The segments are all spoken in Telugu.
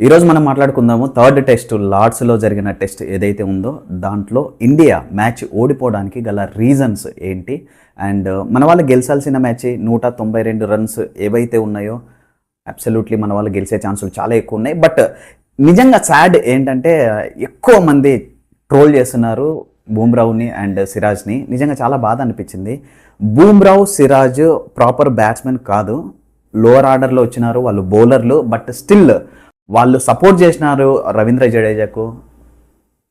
ఈరోజు మనం మాట్లాడుకుందాము థర్డ్ టెస్ట్ లార్డ్స్లో జరిగిన టెస్ట్ ఏదైతే ఉందో దాంట్లో ఇండియా మ్యాచ్ ఓడిపోవడానికి గల రీజన్స్ ఏంటి? అండ్ uh, మన వాళ్ళు గెలిచాల్సిన మ్యాచ్ నూట తొంభై రెండు రన్స్ ఏవైతే ఉన్నాయో అబ్సల్యూట్లీ మన వాళ్ళు గెలిచే ఛాన్సులు చాలా ఎక్కువ ఉన్నాయి. బట్ నిజంగా సాడ్ ఏంటంటే uh, ఎక్కువ మంది ట్రోల్ చేస్తున్నారు బూమ్రావుని అండ్ సిరాజ్ని. నిజంగా చాలా బాధ అనిపించింది. బూమ్రావ్ సిరాజ్ ప్రాపర్ బ్యాట్స్మెన్ కాదు. లోవర్ ఆర్డర్లో వచ్చినారు వాళ్ళు బౌలర్లు. బట్ స్టిల్ వాళ్ళు సపోర్ట్ చేసినారు రవీంద్ర జడేజాకు.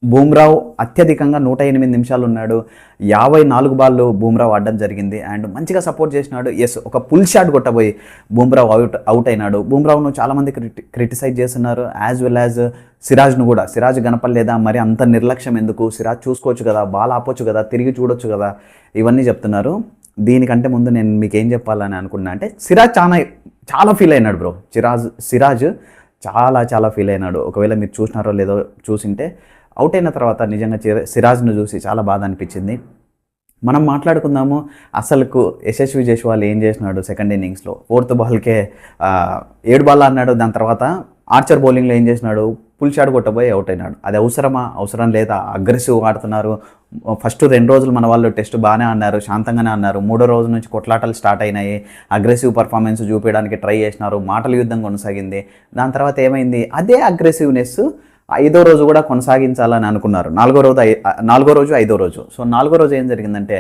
బూమ్రావ్ అత్యధికంగా నూట ఎనిమిది నిమిషాలు ఉన్నాడు. యాభై నాలుగు బాళ్ళు బూమ్రావ్ ఆడడం జరిగింది. అండ్ మంచిగా సపోర్ట్ చేసినాడు. ఎస్ ఒక పుల్ షాట్ కొట్టబోయి బూమ్రావ్ అవుట్ అవుట్ అయినాడు. బూమ్రావ్ను చాలామంది క్రిటి క్రిటిసైజ్ చేస్తున్నారు. యాజ్ వెల్ యాజ్ సిరాజ్ను కూడా. సిరాజ్ గనపలేదా మరి అంత నిర్లక్ష్యం ఎందుకు? సిరాజ్ చూసుకోవచ్చు కదా? బాల్ ఆపొచ్చు కదా? తిరిగి చూడొచ్చు కదా? ఇవన్నీ చెప్తున్నారు. దీనికంటే ముందు నేను మీకు ఏం చెప్పాలని అనుకున్నా అంటే సిరాజ్ చాలా చాలా ఫీల్ అయినాడు బ్రో సిరాజ్ సిరాజ్ చాలా చాలా ఫీల్ అయినాడు. ఒకవేళ మీరు చూసినారో లేదో చూసింటే అవుట్ అయిన తర్వాత నిజంగా చిర- సిరాజ్ను చూసి చాలా బాధ అనిపించింది. మనం మాట్లాడుకుందాము. అసలుకు యశస్వి జైస్వాల్ ఏం చేసినాడు సెకండ్ ఇన్నింగ్స్లో ఫోర్త్ బాల్కే ఏడు బాల్ అన్నాడు దాని తర్వాత ఆర్చర్ బౌలింగ్లో ఏం చేసినాడు? పుల్ షాట్ కొట్టబోయి అవుట్ అయినాడు. అది అవసరమా? అవసరం లేదా? అగ్రెసివ్ ఆడుతున్నారు. ఫస్ట్ రెండు రోజులు మన వాళ్ళు టెస్ట్ బాగానే అన్నారు శాంతంగానే అన్నారు. మూడో రోజు నుంచి కొట్లాటలు స్టార్ట్ అయినాయి. అగ్రెసివ్ పర్ఫార్మెన్స్ చూపించడానికి ట్రై చేసినారు. మాటల యుద్ధం కొనసాగింది. దాని తర్వాత ఏమైంది? అదే అగ్రెసివ్నెస్ ఐదో రోజు కూడా కొనసాగించాలని అనుకున్నారు. నాలుగో రోజు నాలుగో రోజు ఐదో రోజు. సో నాలుగో రోజు ఏం జరిగిందంటే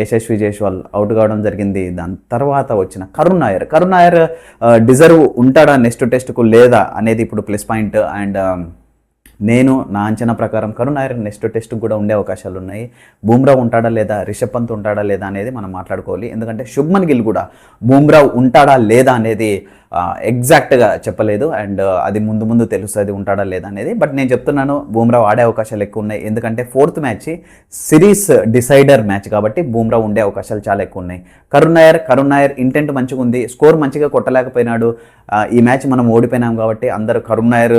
యశస్వి జైస్వాల్ అవుట్ కావడం జరిగింది. దాని తర్వాత వచ్చిన కరుణ్ నాయర్. కరుణ్ నాయర్ డిజర్వ్ ఉంటాడా? నెక్స్ట్ టెస్ట్కు లేదా? అనేది ఇప్పుడు ప్లస్ పాయింట్ అండ్ నేను నా అంచనా ప్రకారం కరుణ్ నాయర్ నెక్స్ట్ టెస్ట్కి కూడా ఉండే అవకాశాలు ఉన్నాయి. బూమ్రా ఉంటాడా లేదా రిషబ్ పంత్ ఉంటాడా లేదా అనేది మనం మాట్లాడుకోవాలి. ఎందుకంటే శుభ్మన్ గిల్ కూడా బూమ్రా ఉంటాడా లేదా అనేది ఎగ్జాక్ట్గా చెప్పలేదు. అండ్ అది ముందు ముందు తెలుస్తుంది ఉంటాడా లేదా అనేది. బట్ నేను చెప్తున్నాను బూమ్రా ఆడే అవకాశాలు ఎక్కువ ఉన్నాయి. ఎందుకంటే fourth match series decider match కాబట్టి బూమ్రా ఉండే అవకాశాలు చాలా ఎక్కువ ఉన్నాయి. కరుణ్ నాయర్ కరుణ్ నాయర్ ఇంటెంట్ మంచిగా ఉంది స్కోర్ మంచిగా కొట్టలేకపోయినాడు. ఈ మ్యాచ్ మనం ఓడిపోయినాం కాబట్టి అందరూ కరుణ్ నాయర్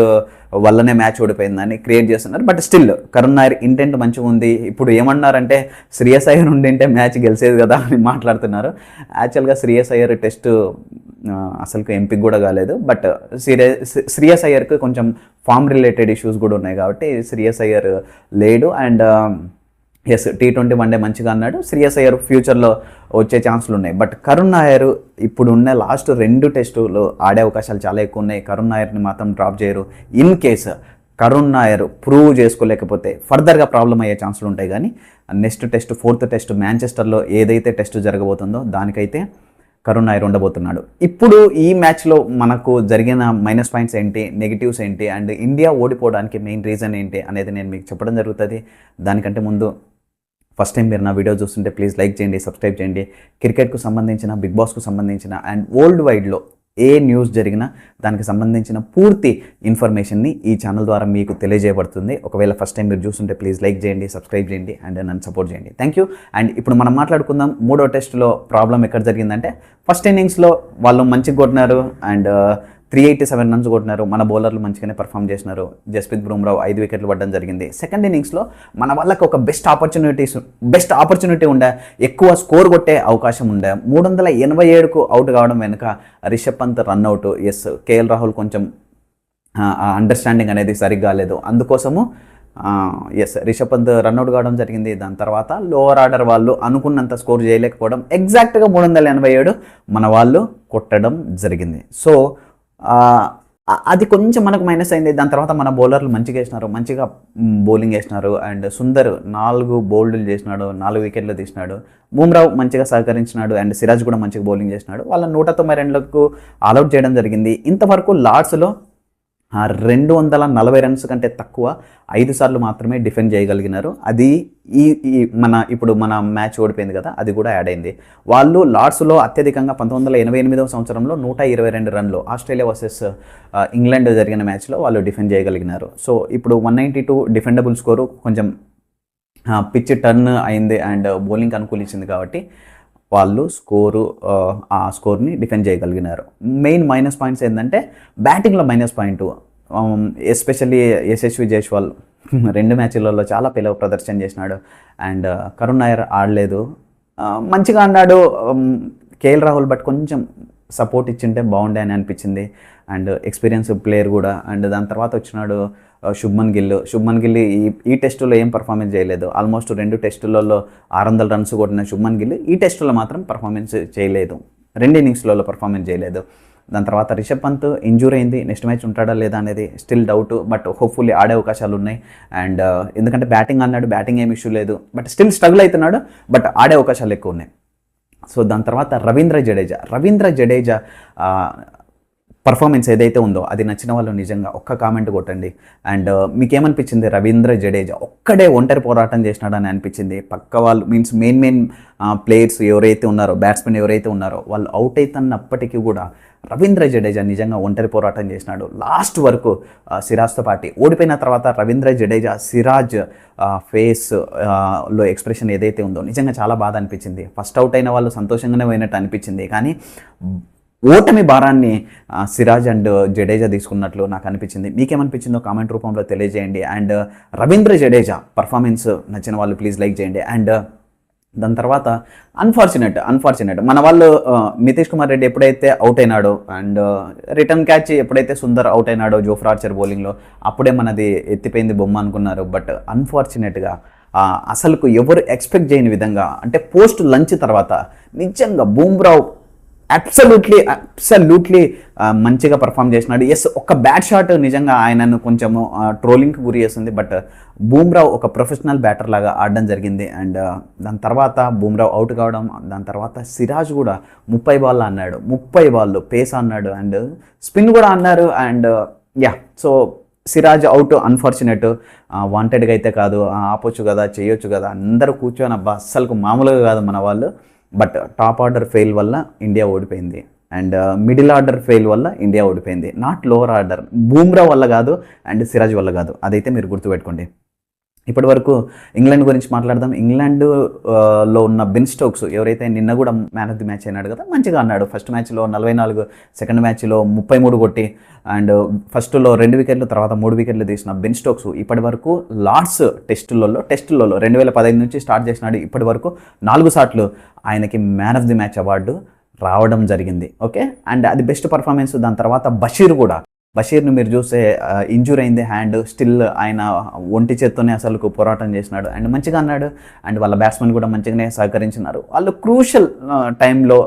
వల్లనే మ్యాచ్ ఓడిపోయిందని క్రియేట్ చేస్తున్నారు. But still Karun Nair intent మంచిగా ఉంది. ఇప్పుడు ఏమన్నారంటే శ్రీయస్ అయ్యర్ ఉండింటే మ్యాచ్ గెలిచేది కదా అని మాట్లాడుతున్నారు. యాక్చువల్గా శ్రీయస్ అయ్యర్ టెస్ట్ అసలుకు ఎంపిక కూడా కాలేదు. బట్ సీరియస్ శ్రీయస్ అయ్యర్కి కొంచెం ఫామ్ రిలేటెడ్ ఇష్యూస్ కూడా ఉన్నాయి కాబట్టి శ్రీయస్ అయ్యర్ లేడు. And as T twenty one day మంచిగా అన్నాడు. శ్రీయస్ అయ్యర్ ఫ్యూచర్లో వచ్చే ఛాన్సులు ఉన్నాయి. బట్ కరుణ్ నాయర్ ఇప్పుడు ఉన్న లాస్ట్ రెండు టెస్టులు ఆడే అవకాశాలు చాలా ఎక్కువ ఉన్నాయి. కరుణ్ నాయర్ని మాత్రం డ్రాప్ చేయరు. In case Karun Nair prove చేసుకోలేకపోతే ఫర్దర్గా ప్రాబ్లం అయ్యే ఛాన్సులు ఉంటాయి. కానీ నెక్స్ట్ టెస్ట్ ఫోర్త్ టెస్ట్ మ్యాంచెస్టర్లో ఏదైతే టెస్ట్ జరగబోతుందో దానికైతే కరుణ్ నాయర్ ఉండబోతున్నాడు. ఇప్పుడు ఈ మ్యాచ్లో మనకు జరిగిన మైనస్ పాయింట్స్ ఏంటి నెగిటివ్స్ ఏంటి అండ్ ఇండియా ఓడిపోవడానికి మెయిన్ రీజన్ ఏంటి అనేది నేను మీకు చెప్పడం జరుగుతుంది. దానికంటే ముందు ఫస్ట్ టైం మీరు నా వీడియో చూస్తుంటే ప్లీజ్ లైక్ చేయండి సబ్స్క్రైబ్ చేయండి. క్రికెట్కు సంబంధించిన బిగ్ బాస్కు సంబంధించిన అండ్ వరల్డ్ వైడ్లో ఏ న్యూస్ జరిగినా దానికి సంబంధించిన పూర్తి ఇన్ఫర్మేషన్ని ఈ ఛానల్ ద్వారా మీకు తెలియజేయబడుతుంది. ఒకవేళ ఫస్ట్ టైం మీరు చూస్తుంటే ప్లీజ్ లైక్ చేయండి సబ్స్క్రైబ్ చేయండి అండ్ నన్ను సపోర్ట్ చేయండి. థ్యాంక్ యూ అండ్ ఇప్పుడు మనం మాట్లాడుకుందాం మూడో టెస్ట్లో ప్రాబ్లం ఎక్కడ జరిగిందంటే ఫస్ట్ ఇన్నింగ్స్లో వాళ్ళు మంచిగా కొట్టినారు and three eighty seven runs కొట్టినారు. మన బౌలర్లు మంచిగానే పర్ఫామ్ చేసినారు. జస్ప్రీత్ బుమ్రావ్ ఐదు వికెట్లు పడడం జరిగింది. సెకండ్ ఇన్నింగ్స్లో మన వాళ్ళకి ఒక బెస్ట్ ఆపర్చునిటీస్ బెస్ట్ ఆపర్చునిటీ ఉండే ఎక్కువ స్కోర్ కొట్టే అవకాశం ఉండే. మూడు వందల ఎనభై ఏడుకు అవుట్ కావడం వెనుక Rishabh Pant run out as K L కొంచెం అండర్స్టాండింగ్ అనేది సరిగ్గా లేదు. అందుకోసము ఎస్ రిషబ్ పంత్ రన్అట్ కావడం జరిగింది. దాని తర్వాత లోవర్ ఆర్డర్ వాళ్ళు అనుకున్నంత స్కోర్ చేయలేకపోవడం ఎగ్జాక్ట్గా మూడు వందల ఎనభై ఏడు మన వాళ్ళు కొట్టడం జరిగింది. సో అది కొంచెం మనకు మైనస్ అయింది. దాని తర్వాత మన బౌలర్లు మంచిగా వేసినారు. మంచిగా బౌలింగ్ వేసినారు. అండ్ సుందర్ నాలుగు బౌల్డ్లు చేసినాడు నాలుగు వికెట్లు తీసినాడు. బూమ్రావు మంచిగా సహకరించినాడు. అండ్ సిరాజ్ కూడా మంచిగా బౌలింగ్ చేసినాడు. వాళ్ళ నూట తొంభై రెండులకు ఆల్అౌట్ చేయడం జరిగింది. ఇంతవరకు లార్డ్స్లో రెండు వందల నలభై రన్స్ కంటే తక్కువ ఐదు సార్లు మాత్రమే డిఫెండ్ చేయగలిగినారు. అది ఈ ఈ మన ఇప్పుడు మన మ్యాచ్ ఓడిపోయింది కదా అది కూడా యాడ్ అయింది. వాళ్ళు లార్డ్స్లో అత్యధికంగా పంతొమ్మిది వందల ఎనభై ఎనిమిదవ సంవత్సరంలో నూట ఇరవై రెండు రన్లు ఆస్ట్రేలియా వర్సెస్ ఇంగ్లాండ్ జరిగిన మ్యాచ్లో వాళ్ళు డిఫెండ్ చేయగలిగినారు. సో ఇప్పుడు one ninety two defendable score కొంచెం పిచ్ టర్న్ అయింది అండ్ బౌలింగ్ అనుకూలించింది కాబట్టి వాళ్ళు స్కోరు ఆ, స్కోర్ని డిఫెండ్ చేయగలిగినారు. మెయిన్ మైనస్ పాయింట్స్ ఏంటంటే బ్యాటింగ్లో minus point especially Yashasvi Jaiswal రెండు మ్యాచ్లలో చాలా పిలవ ప్రదర్శన చేసినాడు. అండ్ కరుణ్ నాయర్ ఆడలేదు. మంచిగా ఆడినాడు. కేఎల్ రాహుల్ బట్ కొంచెం సపోర్ట్ ఇచ్చింటే బాగుండే అని అనిపించింది. అండ్ ఎక్స్పీరియన్స్ ప్లేయర్ కూడా. అండ్ దాని తర్వాత వచ్చినాడు uh, శుభ్మన్ గిల్. శుభ్మన్ గిల్ ఈ ఈ టెస్టులో ఏం పర్ఫార్మెన్స్ చేయలేదు. ఆల్మోస్ట్ రెండు టెస్టులలో ఆరు వందల రన్స్ కొట్టిన శుభ్మన్ గిల్ ఈ టెస్టులో మాత్రం పర్ఫార్మెన్స్ చేయలేదు. రెండు ఇన్నింగ్స్లలో పర్ఫార్మెన్స్ చేయలేదు. దాని తర్వాత రిషబ్ పంత్ ఇంజూర్ అయింది. నెక్స్ట్ మ్యాచ్ ఉంటాడా లేదా అనేది స్టిల్ డౌట్ బట్ హోప్ఫుల్లీ ఆడే అవకాశాలు ఉన్నాయి. అండ్ uh, ఎందుకంటే బ్యాటింగ్ అన్నాడు బ్యాటింగ్ ఏం ఇష్యూ లేదు. బట్ స్టిల్ స్ట్రగుల్ అవుతున్నాడు. బట్ ఆడే అవకాశాలు ఎక్కువ ఉన్నాయి. సో దాని తర్వాత రవీంద్ర జడేజా. రవీంద్ర జడేజా పర్ఫార్మెన్స్ ఏదైతే ఉందో అది నచ్చిన వాళ్ళు నిజంగా ఒక్క కామెంట్ కొట్టండి. అండ్ uh, మీకేమనిపించింది రవీంద్ర జడేజా? ఒక్కడే ఒంటరి పోరాటం చేసినాడని అనిపించింది. పక్క వాళ్ళు మీన్స్ మెయిన్ మెయిన్ ప్లేయర్స్ ఎవరైతే ఉన్నారో బ్యాట్స్మెన్ ఎవరైతే ఉన్నారో వాళ్ళు అవుట్ అవుతున్నప్పటికీ కూడా రవీంద్ర జడేజా నిజంగా ఒంటరి పోరాటం చేసినాడు. లాస్ట్ వరకు uh, సిరాజ్తో పాటి ఓడిపోయిన తర్వాత రవీంద్ర జడేజా సిరాజ్ uh, ఫేస్లో ఎక్స్ప్రెషన్ ఏదైతే ఉందో నిజంగా చాలా బాధ అనిపించింది. ఫస్ట్ అవుట్ అయిన వాళ్ళు సంతోషంగానే పోయినట్టు అనిపించింది. కానీ ఓటమి భారాన్ని సిరాజ్ అండ్ జడేజా తీసుకున్నట్లు నాకు అనిపించింది. మీకేమనిపించిందో కామెంట్ రూపంలో తెలియజేయండి. అండ్ రవీంద్ర జడేజా పర్ఫార్మెన్స్ నచ్చిన వాళ్ళు ప్లీజ్ లైక్ చేయండి. అండ్ దాని తర్వాత అన్ఫార్చునేట్ అన్ఫార్చునేట్ మన వాళ్ళు నితీష్ కుమార్ రెడ్డి ఎప్పుడైతే అవుట్ అయినాడో అండ్ రిటర్న్ క్యాచ్ ఎప్పుడైతే సుందర్ అవుట్ అయినాడో జోఫ్రా ఆర్చర్ బౌలింగ్లో అప్పుడే మనది ఎత్తిపోయింది బొమ్మ అనుకున్నారు. బట్ అన్ఫార్చునేట్గా అసలుకు ఎవరు ఎక్స్పెక్ట్ చేయని విధంగా అంటే పోస్ట్ లంచ్ తర్వాత నిజంగా బూమ్రావ్ అబ్సల్యూట్లీ అబ్సల్యూట్లీ మంచిగా పర్ఫామ్ చేసినాడు. ఎస్ ఒక బ్యాట్ షాట్ నిజంగా ఆయనను కొంచెము ట్రోలింగ్కి గురి చేస్తుంది బట్ బూమ్రావ్ ఒక ప్రొఫెషనల్ బ్యాటర్ లాగా ఆడడం జరిగింది. అండ్ దాని తర్వాత బూమ్రావ్ అవుట్ కావడం దాని తర్వాత సిరాజ్ కూడా ముప్పై బాల్ అన్నాడు. ముప్పై బాల్ పేస్ అన్నాడు. అండ్ స్పిన్ కూడా అన్నారు. And yeah so Siraj out unfortunate వాంటెడ్గా అయితే కాదు ఆపొచ్చు కదా చేయొచ్చు కదా. అందరూ కూర్చొని అబ్బా అస్సలు మామూలుగా కాదు మన వాళ్ళు. బట్ టాప్ ఆర్డర్ ఫెయిల్ వల్ల ఇండియా ఓడిపోయింది. And uh, middle order fail వల్ల ఇండియా ఓడిపోయింది. నాట్ లోవర్ ఆర్డర్ బూమ్రా వల్ల కాదు అండ్ సిరాజ్ వల్ల కాదు. అదైతే మీరు గుర్తుపెట్టుకోండి. ఇప్పటి వరకు ఇంగ్లాండ్ గురించి మాట్లాడదాం. ఇంగ్లాండ్లో ఉన్న బెన్ స్టోక్స్ ఎవరైతే నిన్న కూడా మ్యాన్ ఆఫ్ ది మ్యాచ్ అయినాడు కదా మంచిగా అన్నాడు ఫస్ట్ మ్యాచ్లో నలభై నాలుగు సెకండ్ మ్యాచ్లో ముప్పై మూడు కొట్టి అండ్ ఫస్ట్లో రెండు వికెట్లు తర్వాత మూడు వికెట్లు తీసిన బెన్ స్టోక్స్ ఇప్పటి వరకు లార్డ్స్ టెస్టులలో టెస్టులలో రెండు వేల పదహైదు నుంచి స్టార్ట్ చేసినాడు. ఇప్పటి వరకు నాలుగు సార్లు ఆయనకి man of the match award రావడం జరిగింది. ఓకే? అండ్ అది బెస్ట్ పర్ఫార్మెన్స్. దాని తర్వాత బషీర్ కూడా బషీర్ను మీరు చూస్తే ఇంజూర్ అయింది హ్యాండ్ స్టిల్ ఆయన ఒంటి చేత్తోనే అసలు పోరాటం చేసినాడు. అండ్ మంచిగా అన్నాడు. అండ్ వాళ్ళ బ్యాట్స్మెన్ కూడా మంచిగానే సహకరించినారు. వాళ్ళు క్రూషల్ టైంలో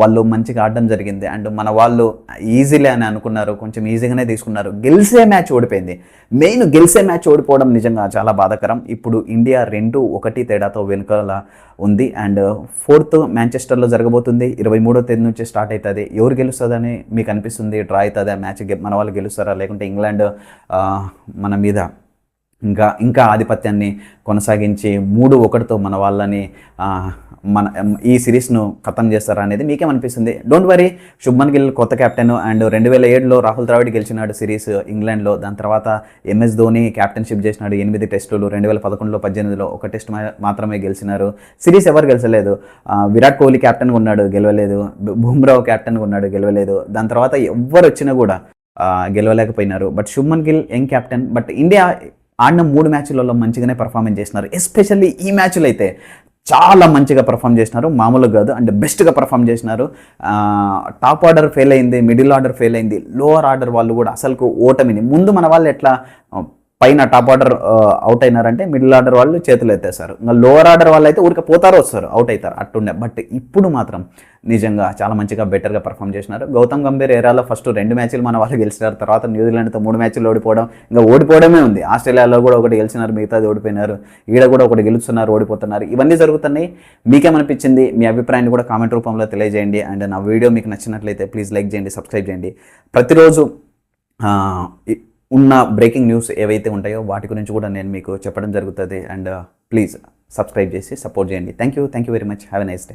వాళ్ళు మంచిగా ఆడడం జరిగింది. అండ్ మన వాళ్ళు ఈజీలే అని అనుకున్నారు. కొంచెం ఈజీగానే తీసుకున్నారు. గెలిసే మ్యాచ్ ఓడిపోయింది. మెయిన్ గెలిసే మ్యాచ్ ఓడిపోవడం నిజంగా చాలా బాధాకరం. ఇప్పుడు ఇండియా రెండు ఒకటి తేడాతో వెనుకల ఉంది. అండ్ ఫోర్త్ మ్యాంచెస్టర్లో జరగబోతుంది. ఇరవై మూడో తేదీ నుంచి స్టార్ట్ అవుతుంది. ఎవరు గెలుస్తుందని మీకు అనిపిస్తుంది? డ్రా అవుతుంది? ఆ మ్యాచ్ మన వాళ్ళు గెలుస్తారా? లేకుంటే ఇంగ్లాండ్ మన మీద ఇంకా ఇంకా ఆధిపత్యాన్ని కొనసాగించి మూడు ఒకటితో మన వాళ్ళని మన ఈ సిరీస్ను ఖతం చేస్తారా అనేది మీకేమనిపిస్తుంది డోంట్ వరీ శుభ్మన్ గిల్ కొత్త కెప్టెన్ అండ్ రెండు వేల ఏడులో రాహుల్ ద్రావిడ్ గెలిచినాడు సిరీస్ ఇంగ్లాండ్లో. దాని తర్వాత ఎంఎస్ ధోని క్యాప్టెన్షిప్ చేసినాడు. ఎనిమిది టెస్టులు రెండు వేల పదకొండులో పద్దెనిమిదిలో ఒక టెస్ట్ మాత్రమే గెలిచినారు. సిరీస్ ఎవరు గెలిచలేదు? విరాట్ కోహ్లీ కెప్టెన్గా ఉన్నాడు గెలవలేదు. బు- బుమ్రావ్ కెప్టెన్గా ఉన్నాడు గెలవలేదు. దాని తర్వాత ఎవరు వచ్చినా కూడా గెలవలేకపోయినారు. But Shubman Gill young captain but India ఆడిన మూడు మ్యాచ్లలో మంచిగానే పర్ఫార్మెన్స్ చేసినారు. ఎస్పెషల్లీ ఈ మ్యాచ్లు అయితే చాలా మంచిగా పర్ఫామ్ చేసినారు. మామూలుగా కాదు అండ్ బెస్ట్గా పర్ఫామ్ చేసినారు. టాప్ ఆర్డర్ ఫెయిల్ అయింది మిడిల్ ఆర్డర్ ఫెయిల్ అయింది లోవర్ ఆర్డర్ వాళ్ళు కూడా అసలుకు ఓటమిని. ముందు మన వాళ్ళు ఎట్లా పైన టాప్ ఆర్డర్ అవుట్ అయినారంటే మిడిల్ ఆర్డర్ వాళ్ళు చేతులు ఎత్తేస్తారు ఇంకా లోవర్ ఆర్డర్ వాళ్ళు అయితే ఊరికే పోతారో వస్తారు అవుట్ అవుతారు అట్టుండే. బట్ ఇప్పుడు మాత్రం నిజంగా చాలా మంచిగా బెటర్గా పర్ఫామ్ చేసినారు. గౌతమ్ గంభీర్ ఏరాలో ఫస్ట్ రెండు మ్యాచ్లు మన వాళ్ళు గెలిచినారు. తర్వాత న్యూజిలాండ్తో మూడు మ్యాచ్లు ఓడిపోవడం ఇంకా ఓడిపోవడమే ఉంది. ఆస్ట్రేలియాలో కూడా ఒకటి గెలిచినారు మిగతాది ఓడిపోయినారు. ఈడ కూడా ఒకటి గెలుస్తున్నారు ఓడిపోతున్నారు. ఇవన్నీ జరుగుతున్నాయి. మీకేమనిపించింది? మీ అభిప్రాయాన్ని కూడా కామెంట్ రూపంలో తెలియజేయండి. అండ్ నా వీడియో మీకు నచ్చినట్లయితే ప్లీజ్ లైక్ చేయండి సబ్స్క్రైబ్ చేయండి. ప్రతిరోజు ఉన్న బ్రేకింగ్ న్యూస్ ఏవైతే ఉంటాయో వాటి గురించి కూడా నేను మీకు చెప్పడం జరుగుతుంది. అండ్ ప్లీజ్ సబ్స్క్రైబ్ చేసి సపోర్ట్ చేయండి. Thank you thank you very much have a nice day